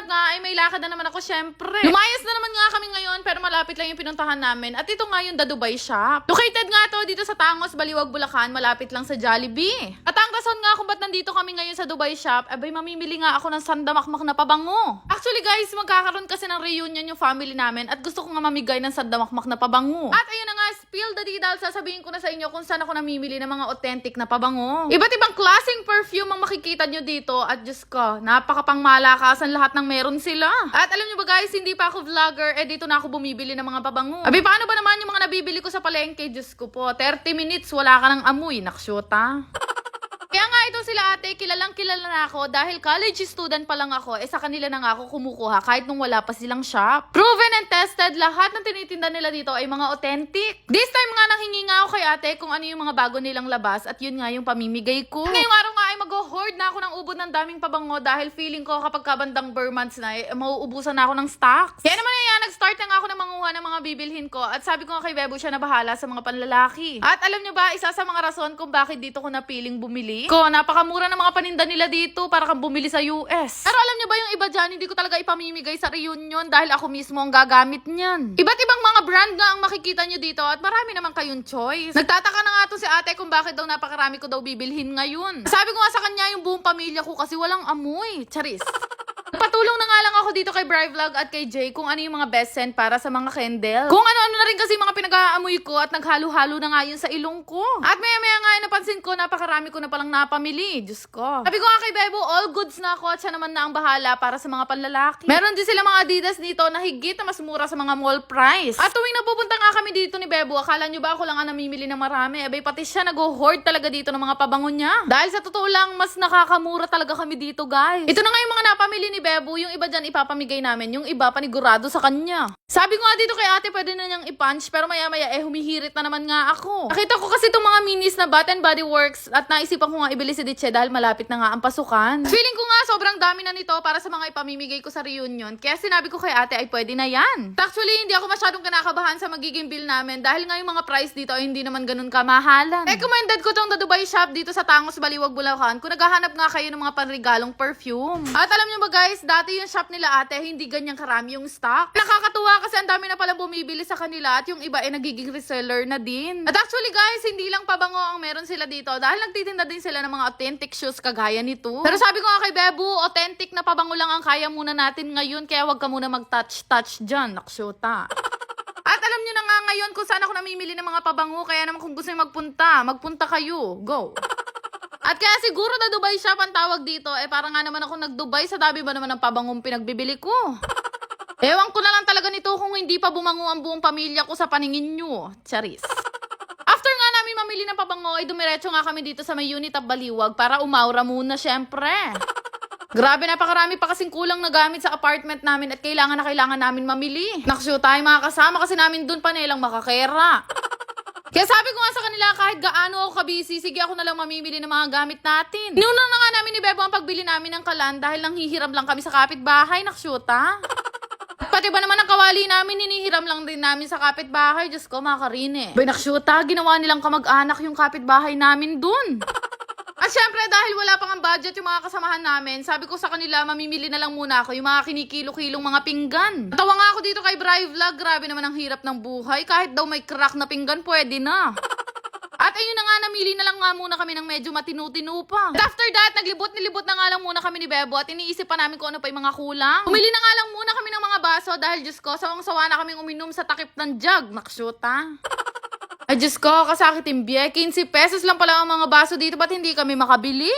ganap nga ay may lakad na naman ako syempre. Lumayas na naman nga kami ngayon pero malapit lang yung pinuntahan namin. At ito nga yung The Dubai Shop. Located nga to dito sa Tangos, Baliwag, Bulacan, malapit lang sa Jollibee. At ang rason nga kung ba't nandito kami ngayon sa Dubai Shop, abay mamimili nga ako ng sandamakmak na pabango. Actually guys, magkakaroon kasi ng reunion yung family namin at gusto ko nga mamigay ng sandamakmak na pabango. At ayun na nga, spill the tea dahil sasabihin ko na sa inyo kung saan ako namimili ng mga authentic na pabango. Iba't ibang klaseng perfume ang makikita nyo dito at Diyos ko, napakapang malakasan lahat ng meron sila. At alam nyo ba guys, hindi pa ako vlogger, eh dito na ako bumibili ng mga pabango. Abi, paano ba naman yung mga nabibili ko sa palengke? Diyos ko po, 30 minutes, wala ka ng amoy, naksyota. Nga ito sila ate, kilalang kilala na ako dahil college student pa lang ako, eh sa kanila na nga ako kumukuha kahit nung wala pa silang shop. Proven and tested, lahat ng tinitinda nila dito ay mga authentic. This time nga nanghingi nga ako kay ate kung ano yung mga bago nilang labas at yun nga yung pamimigay ko. Ngayong araw nga ay mag-hoard na ako ng ubod ng daming pabango dahil feeling ko kapag kabandang Burr months na, eh, mauubusan na ako ng stocks. Kaya naman yan, nag-start na nga ako ng manguha ng mga bibilhin ko at sabi ko nga kay Bebo siya na bahala sa mga panlalaki. At alam nyo ba, isa sa mga rason kung bakit dito ko napiling bumili? Ko, napakamura ng mga paninda nila dito para kang bumili sa US. Pero alam nyo ba yung iba dyan, hindi ko talaga ipamimigay sa reunion dahil ako mismo ang gagamit niyan. Iba't ibang mga brand nga ang makikita nyo dito at marami naman kayong choice. Nagtataka na nga to si ate kung bakit daw napakarami ko daw bibilhin ngayon. Sabi ko nga sa kanya yung buong pamilya ko kasi walang amoy. Charis. Patulong na nga lang ako dito kay Bri Vlog at kay Jay kung ano yung mga best scent para sa mga candle. Kung ano-ano na rin kasi mga pinag-aamoy ko at naghalo-halo na nga yun sa ilong ko. At maya-maya nga eh, napansin ko napakarami ko na palang napamili. Diyos ko. Sabi ko nga kay Bebo, all goods na ako at siya naman na ang bahala para sa mga panlalaki. Meron din sila mga Adidas dito na higit na mas mura sa mga mall price. At tuwing napupunta nga kami dito ni Bebo, akala nyo ba ako lang ang namimili ng marami? Abay, pati siya nag-hoard talaga dito ng mga pabango niya. Dahil sa totoo lang, mas nakakamura talaga kami dito, guys. Ito na nga yung mga napamili ni Bebo, yung iba dyan ipapamigay namin, yung iba panigurado sa kanya. Sabi ko nga dito kay ate, pwede na niyang i-punch, pero maya-maya eh humihirit na naman nga ako. Nakita ko kasi itong mga minis na Bath and Body Works at naisipan ko nga ibili si Ditche dahil malapit na nga ang pasukan. Feeling ko nga sobrang dami na nito para sa mga ipamimigay ko sa reunion, kaya sinabi ko kay ate ay pwede na yan. Actually, hindi ako masyadong kinakabahan sa magiging bill namin dahil nga yung mga price dito ay hindi naman ganun kamahalan. Recommended ko tong The Dubai Shop dito sa Tangos, Baliwag, Bulacan kung naghahanap nga kayo ng mga panregalong perfume. At alam nyo ba guys, dati yung shop nila ate, hindi ganyan karami yung stock. Nakakatuwa kasi ang dami na palang bumibili sa kanila at yung iba ay nagiging reseller na din. At actually guys, hindi lang pabango ang meron sila dito dahil nagtitinda din sila ng mga authentic shoes kagaya nito. Pero sabi ko nga kay Bebu, authentic na pabango lang ang kaya muna natin ngayon kaya wag ka muna mag-touch-touch dyan, naksyota. At alam nyo na nga ngayon kung saan ako namimili ng mga pabango kaya naman kung gusto nyo magpunta, magpunta kayo. Go! At kaya siguro na Dubai shop ang tawag dito, eh parang nga naman ako nag-Dubai sa dami ba naman ng pabangong pinagbibili ko. Ewan ko na lang talaga nito kung hindi pa bumango ang buong pamilya ko sa paningin nyo. Charis. After nga namin mamili ng pabango, ay dumiretso nga kami dito sa may unit of Baliwag para umaura muna syempre. Grabe, napakarami pa kasing kulang na gamit sa apartment namin at kailangan na kailangan namin mamili. Naksyo tayo mga kasama kasi namin dun pa nilang makakera. Kaya sabi ko nga sa kanila, kahit gaano ako kabisi, sige ako na lang mamimili ng mga gamit natin. Inuna na nga namin ni Bebo ang pagbili namin ng kalan dahil nang hihiram lang kami sa kapitbahay, naksyuta. At pati ba naman ang kawali namin, hinihiram lang din namin sa kapitbahay. Diyos ko, mga karine. Bay, naksyuta, ginawa nilang kamag-anak yung kapitbahay namin dun. At syempre, dahil wala pang ang budget yung mga kasamahan namin, sabi ko sa kanila, mamimili na lang muna ako yung mga kinikilo-kilong mga pinggan. Tawa nga ako dito kay Bri Vlog, grabe naman ang hirap ng buhay. Kahit daw may crack na pinggan, pwede na. Ayun na nga, namili na lang nga muna kami ng medyo matinu-tinu pa. After that, naglibot-nilibot na nga lang muna kami ni Bebo at iniisip pa namin kung ano pa yung mga kulang. Umili na nga lang muna kami ng mga baso dahil Diyos ko, sawang-sawa na kaming uminom sa takip ng jug. Naksyuta. Ay, Diyos ko, kasakit yung biye. 15 pesos lang pala ang mga baso dito. Ba't hindi kami makabili?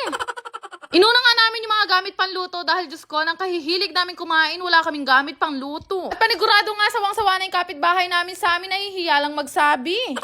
Inuna nga namin yung mga gamit panluto dahil Diyos ko, nang kahihilig namin kumain, wala kaming gamit pangluto. At panigurado nga sawang-sawa na yung kapitbahay namin sa amin, nahihiya lang magsabi.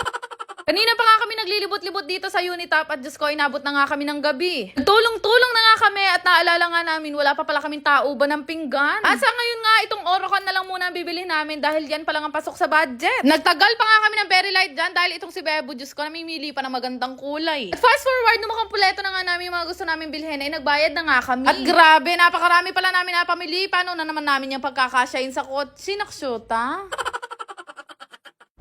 Kanina pa nga kami naglilibot-libot dito sa Unitop at Diyos ko, inabot na nga kami ng gabi. Tulong-tulong na nga kami at naalala nga namin, wala pa pala kaming tauban ng pinggan. At sa ngayon nga, itong Orocon na lang muna ang bibili namin dahil yan pa lang ang pasok sa budget. Nagtagal pa nga kami ng very light dyan dahil itong si Bebo, Diyos ko, namimili pa ng magandang kulay. At fast forward, nung makampleto na nga namin yung mga gusto namin bilhin, ay nagbayad na nga kami. At grabe, napakarami pala namin napamili. Paano na naman namin yung pagkakasyahin sa kotse? Naksyota?